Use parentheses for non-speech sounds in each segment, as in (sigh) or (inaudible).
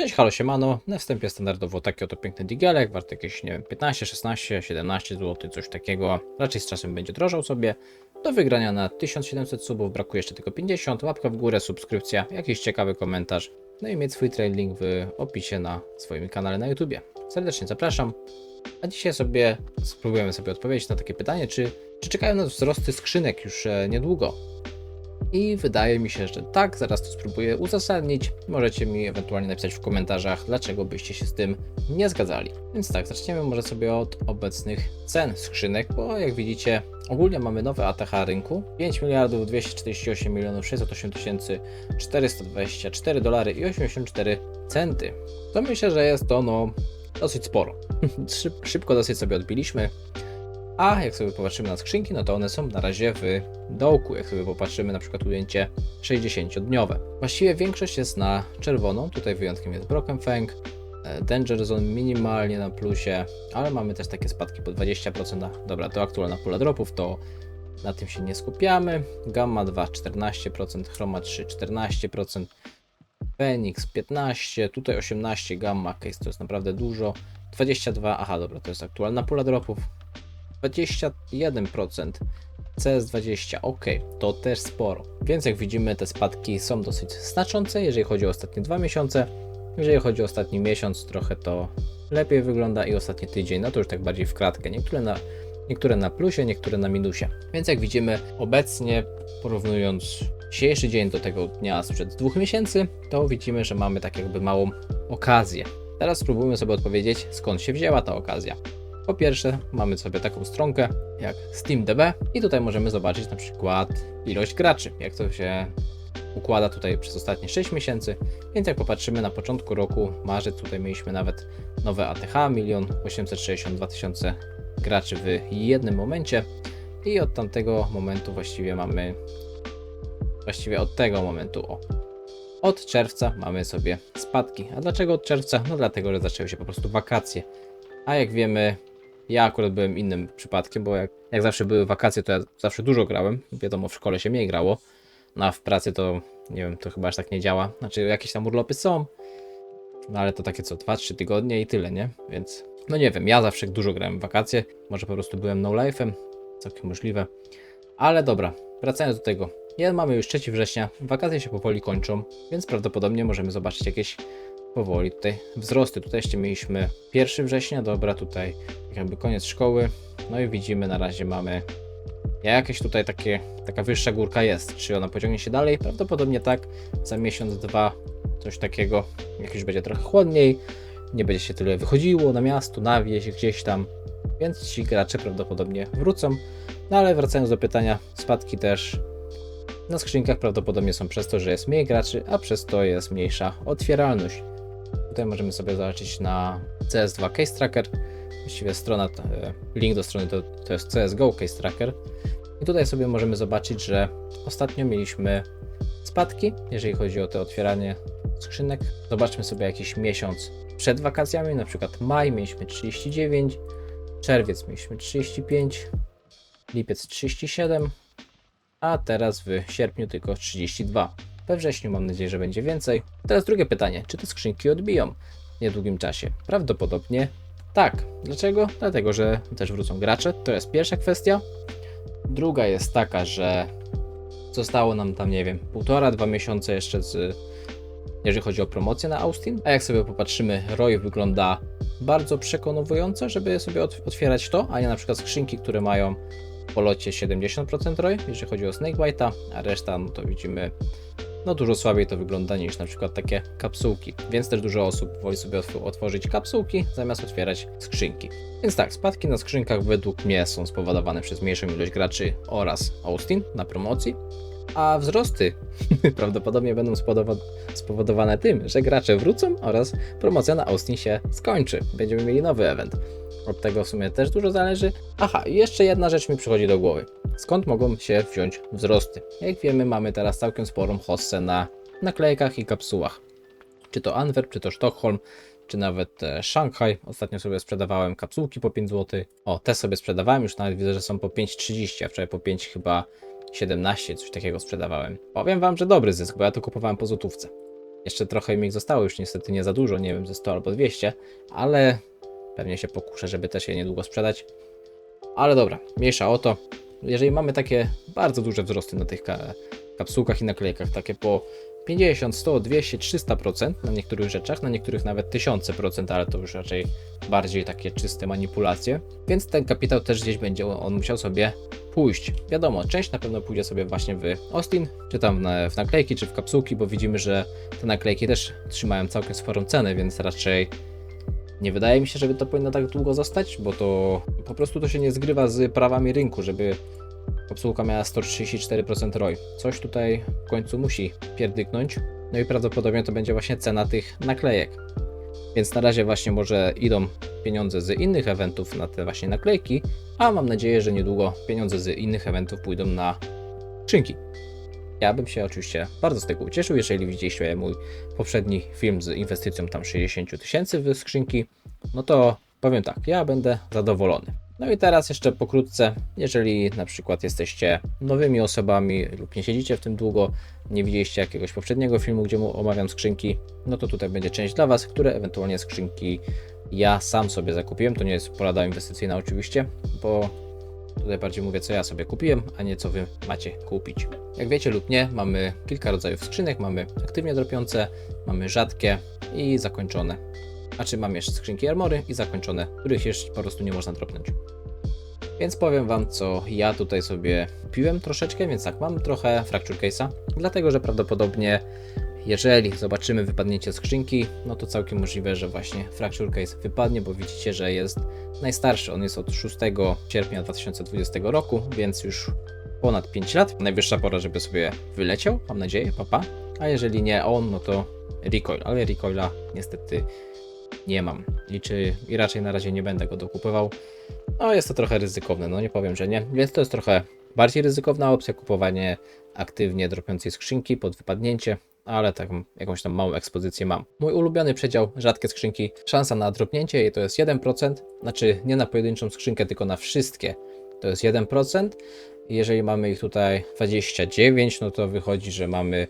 Cześć, halo, siemano. Na wstępie standardowo taki oto piękny digielek, wart jakieś, nie wiem, 15, 16, 17 zł, coś takiego. Raczej z czasem będzie drożał sobie. Do wygrania na 1700 subów brakuje jeszcze tylko 50. Łapka w górę, subskrypcja, jakiś ciekawy komentarz. No i mieć swój trade link w opisie na swoim kanale na YouTubie. Serdecznie zapraszam. A dzisiaj sobie spróbujemy sobie odpowiedzieć na takie pytanie, czy, czy czekają nas wzrosty skrzynek już e, niedługo? I wydaje mi się, że tak, zaraz to spróbuję uzasadnić. Możecie mi ewentualnie napisać w komentarzach, dlaczego byście się z tym nie zgadzali. Więc tak, zaczniemy może sobie od obecnych cen skrzynek, bo jak widzicie, ogólnie mamy nowe ATH rynku. 5 miliardów 248 milionów 608 tysięcy 424 dolary i 84 centy. To myślę, że jest to no dosyć sporo. (laughs) Szyb, szybko dosyć sobie odbiliśmy. A jak sobie popatrzymy na skrzynki, no to one są na razie w dołku. Jak sobie popatrzymy na przykład ujęcie 60-dniowe. Właściwie większość jest na czerwoną, tutaj wyjątkiem jest Broken Fang, e, Danger Zone minimalnie na plusie, ale mamy też takie spadki po 20%. Dobra, to aktualna pula dropów, to na tym się nie skupiamy. Gamma 2 14%, Chroma 3 14%, Phoenix 15, tutaj 18 Gamma Case to jest naprawdę dużo. 22, aha dobra, to jest aktualna pula dropów. 21%, CS20, ok, to też sporo. Więc jak widzimy, te spadki są dosyć znaczące, jeżeli chodzi o ostatnie dwa miesiące. Jeżeli chodzi o ostatni miesiąc, trochę to lepiej wygląda i ostatni tydzień, no to już tak bardziej w kratkę. Niektóre na, niektóre na plusie, niektóre na minusie. Więc jak widzimy, obecnie porównując dzisiejszy dzień do tego dnia sprzed dwóch miesięcy, to widzimy, że mamy tak jakby małą okazję. Teraz spróbujmy sobie odpowiedzieć, skąd się wzięła ta okazja. Po pierwsze, mamy sobie taką stronkę jak SteamDB i tutaj możemy zobaczyć na przykład ilość graczy, jak to się układa tutaj przez ostatnie 6 miesięcy. Więc jak popatrzymy na początku roku, marzec, tutaj mieliśmy nawet nowe ATH, 1 862 tysiące graczy w jednym momencie i od tamtego momentu właściwie mamy, właściwie od tego momentu, o, od czerwca mamy sobie spadki. A dlaczego od czerwca? No dlatego, że zaczęły się po prostu wakacje. A jak wiemy, ja akurat byłem innym przypadkiem, bo jak, jak zawsze były wakacje, to ja zawsze dużo grałem. Wiadomo, w szkole się mniej grało. No a w pracy to, nie wiem, to chyba aż tak nie działa. Znaczy, jakieś tam urlopy są, no ale to takie co, 2-3 tygodnie i tyle, nie? Więc, no nie wiem, ja zawsze dużo grałem w wakacje. Może po prostu byłem no life'em, całkiem możliwe. Ale dobra, wracając do tego. Mamy już 3 września, wakacje się powoli kończą, więc prawdopodobnie możemy zobaczyć jakieś powoli tutaj wzrosty. Tutaj jeszcze mieliśmy 1 września, dobra, tutaj jakby koniec szkoły. No i widzimy, na razie mamy jakieś tutaj takie, taka wyższa górka jest. Czy ona pociągnie się dalej? Prawdopodobnie tak. Za miesiąc, dwa, coś takiego. Jak już będzie trochę chłodniej, nie będzie się tyle wychodziło na miasto, na wieś, gdzieś tam. Więc ci gracze prawdopodobnie wrócą. No ale wracając do pytania, spadki też na skrzynkach prawdopodobnie są przez to, że jest mniej graczy, a przez to jest mniejsza otwieralność. Tutaj możemy sobie zobaczyć na CS2 Case Tracker. Właściwie strona, e, link do strony to, to jest CSGO Case Tracker. I tutaj sobie możemy zobaczyć, że ostatnio mieliśmy spadki, jeżeli chodzi o to otwieranie skrzynek. Zobaczmy sobie jakiś miesiąc przed wakacjami, na przykład maj mieliśmy 39, czerwiec mieliśmy 35, lipiec 37, a teraz w sierpniu tylko 32. We wrześniu mam nadzieję, że będzie więcej. Teraz drugie pytanie, czy te skrzynki odbiją w niedługim czasie? Prawdopodobnie tak. Dlaczego? Dlatego, że też wrócą gracze. To jest pierwsza kwestia. Druga jest taka, że zostało nam tam, nie wiem, półtora, dwa miesiące jeszcze z, jeżeli chodzi o promocję na Austin. A jak sobie popatrzymy, ROI wygląda bardzo przekonująco, żeby sobie ot- otwierać to, a nie na przykład skrzynki, które mają w polocie 70% ROI, jeżeli chodzi o Snakebite'a, a reszta, no to widzimy, no dużo słabiej to wygląda niż na przykład takie kapsułki, więc też dużo osób woli sobie otw- otworzyć kapsułki zamiast otwierać skrzynki. Więc tak, spadki na skrzynkach według mnie są spowodowane przez mniejszą ilość graczy oraz Austin na promocji, a wzrosty (laughs) prawdopodobnie będą spowodowa- spowodowane tym, że gracze wrócą oraz promocja na Austin się skończy. Będziemy mieli nowy event. Od tego w sumie też dużo zależy. Aha, jeszcze jedna rzecz mi przychodzi do głowy. Skąd mogą się wziąć wzrosty? Jak wiemy, mamy teraz całkiem sporą hossę na naklejkach i kapsułach. Czy to Antwerp, czy to Sztokholm, czy nawet e, Szanghaj. Ostatnio sobie sprzedawałem kapsułki po 5 zł. O, te sobie sprzedawałem, już nawet widzę, że są po 5,30, a wczoraj po 5 chyba 17, coś takiego sprzedawałem. Powiem wam, że dobry zysk, bo ja to kupowałem po złotówce. Jeszcze trochę im ich zostało, już niestety nie za dużo, nie wiem, ze 100 albo 200, ale pewnie się pokuszę, żeby też je niedługo sprzedać. Ale dobra, mniejsza o to. Jeżeli mamy takie bardzo duże wzrosty na tych ka kapsułkach i naklejkach, takie po 50, 100, 200, 300% na niektórych rzeczach, na niektórych nawet 1000%, ale to już raczej bardziej takie czyste manipulacje. Więc ten kapitał też gdzieś będzie on musiał sobie pójść. Wiadomo, część na pewno pójdzie sobie właśnie w Austin, czy tam w naklejki, czy w kapsułki, bo widzimy, że te naklejki też trzymają całkiem sporą cenę, więc raczej nie wydaje mi się, żeby to powinno tak długo zostać, bo to po prostu to się nie zgrywa z prawami rynku, żeby kapsułka miała 134% ROI. Coś tutaj w końcu musi pierdyknąć. No i prawdopodobnie to będzie właśnie cena tych naklejek. Więc na razie właśnie może idą pieniądze z innych eventów na te właśnie naklejki, a mam nadzieję, że niedługo pieniądze z innych eventów pójdą na skrzynki. Ja bym się oczywiście bardzo z tego ucieszył, jeżeli widzieliście mój poprzedni film z inwestycją tam 60 000 tysięcy w skrzynki, no to powiem tak, ja będę zadowolony. No i teraz jeszcze pokrótce, jeżeli na przykład jesteście nowymi osobami lub nie siedzicie w tym długo, nie widzieliście jakiegoś poprzedniego filmu, gdzie mu omawiam skrzynki, no to tutaj będzie część dla Was, które ewentualnie skrzynki ja sam sobie zakupiłem. To nie jest porada inwestycyjna oczywiście, bo tutaj bardziej mówię, co ja sobie kupiłem, a nie co Wy macie kupić. Jak wiecie lub nie, mamy kilka rodzajów skrzynek. Mamy aktywnie dropiące, mamy rzadkie i zakończone. A czy mamy jeszcze skrzynki armory i zakończone, których jeszcze po prostu nie można dropnąć. Więc powiem Wam, co ja tutaj sobie piłem troszeczkę, więc tak, mam trochę Fracture Case'a, dlatego, że prawdopodobnie jeżeli zobaczymy wypadnięcie skrzynki, no to całkiem możliwe, że właśnie Fracture Case wypadnie, bo widzicie, że jest najstarszy. On jest od 6 sierpnia 2020 roku, więc już ponad 5 lat. Najwyższa pora, żeby sobie wyleciał, mam nadzieję, papa. A jeżeli nie on, no to Recoil, ale Recoila niestety nie mam. Liczy i raczej na razie nie będę go dokupował. No jest to trochę ryzykowne, no nie powiem, że nie. Więc to jest trochę bardziej ryzykowna opcja, kupowanie aktywnie dropiącej skrzynki pod wypadnięcie, ale tak jakąś tam małą ekspozycję mam. Mój ulubiony przedział, rzadkie skrzynki, szansa na dropnięcie to jest 1%, znaczy nie na pojedynczą skrzynkę, tylko na wszystkie to jest 1%. Jeżeli mamy ich tutaj 29, no to wychodzi, że mamy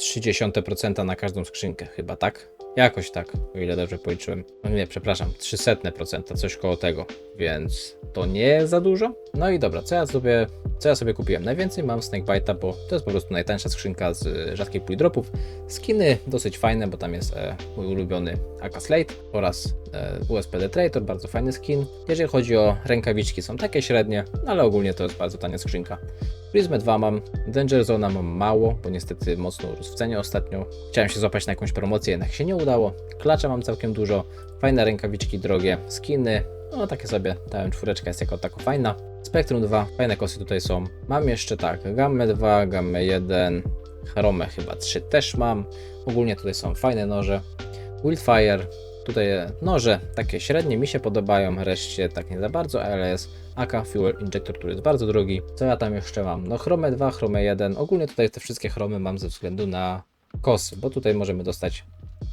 0,3% na każdą skrzynkę, chyba tak? Jakoś tak, o ile dobrze policzyłem. No nie, przepraszam, 300%, coś koło tego, więc to nie za dużo. No i dobra, co ja sobie, co ja sobie kupiłem? Najwięcej mam Snakebite'a, bo to jest po prostu najtańsza skrzynka z e, rzadkiej puli dropów. Skiny dosyć fajne, bo tam jest e, mój ulubiony AK Slate oraz e, USP Detrator, bardzo fajny skin. Jeżeli chodzi o rękawiczki, są takie średnie, ale ogólnie to jest bardzo tania skrzynka. Prismę 2 mam, Danger Zona mam mało, bo niestety mocno urósł ostatnio. Chciałem się złapać na jakąś promocję, jednak się nie udało. Klacza mam całkiem dużo, fajne rękawiczki drogie, skiny, no takie sobie, ta czwóreczka jest jako tako fajna. Spectrum 2, fajne kosy tutaj są. Mam jeszcze tak, Gammę 2, Gammę 1, Chromę chyba 3 też mam. Ogólnie tutaj są fajne noże. Wildfire, tutaj noże takie średnie mi się podobają, reszcie tak nie za bardzo, ale jest AK Fuel Injector, który jest bardzo drogi. Co ja tam jeszcze mam? No Chromę 2, Chromę 1. Ogólnie tutaj te wszystkie chromy mam ze względu na kosy, bo tutaj możemy dostać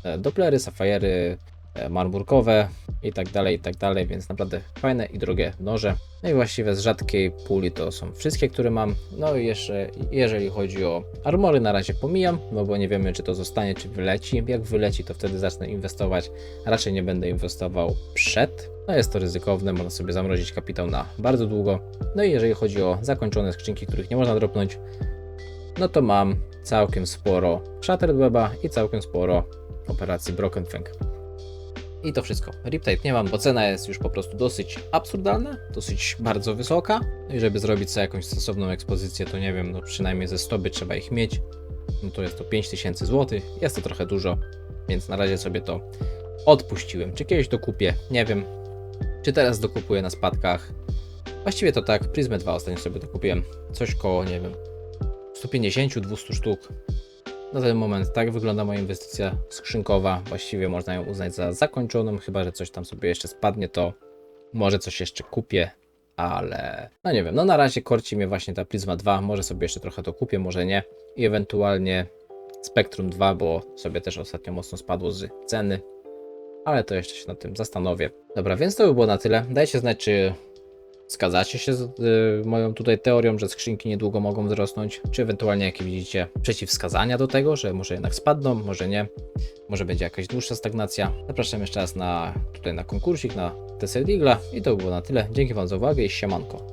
e, Dopplery, Safajery, e, marmurkowe i tak dalej, i tak dalej, więc naprawdę fajne i drogie noże. No i właściwie z rzadkiej puli to są wszystkie, które mam. No i jeszcze jeżeli chodzi o armory na razie pomijam, no bo nie wiemy czy to zostanie, czy wyleci. Jak wyleci to wtedy zacznę inwestować. Raczej nie będę inwestował przed. No jest to ryzykowne, można sobie zamrozić kapitał na bardzo długo. No i jeżeli chodzi o zakończone skrzynki, których nie można dropnąć, no to mam całkiem sporo Shattered Weba i całkiem sporo operacji Broken Fang. I to wszystko. Riptide nie mam, bo cena jest już po prostu dosyć absurdalna, dosyć bardzo wysoka. No i żeby zrobić sobie jakąś stosowną ekspozycję, to nie wiem, no przynajmniej ze 100 by trzeba ich mieć. No to jest to 5000 zł. Jest to trochę dużo, więc na razie sobie to odpuściłem. Czy kiedyś dokupię? Nie wiem. Czy teraz dokupuję na spadkach? Właściwie to tak, Prismę 2 ostatnio sobie dokupiłem. Coś koło, nie wiem, 150-200 sztuk. Na ten moment tak wygląda moja inwestycja skrzynkowa. Właściwie można ją uznać za zakończoną, chyba że coś tam sobie jeszcze spadnie, to może coś jeszcze kupię, ale no nie wiem. No na razie korci mnie właśnie ta Prisma 2. Może sobie jeszcze trochę to kupię, może nie. I ewentualnie Spectrum 2, bo sobie też ostatnio mocno spadło z ceny. Ale to jeszcze się nad tym zastanowię. Dobra, więc to by było na tyle. Dajcie znać, czy Zgadzacie się z y, moją tutaj teorią, że skrzynki niedługo mogą wzrosnąć? Czy ewentualnie jakie widzicie przeciwwskazania do tego, że może jednak spadną, może nie? Może będzie jakaś dłuższa stagnacja? Zapraszam jeszcze raz na tutaj na konkursik, na Tesla Eagla i to by było na tyle. Dzięki Wam za uwagę i siemanko.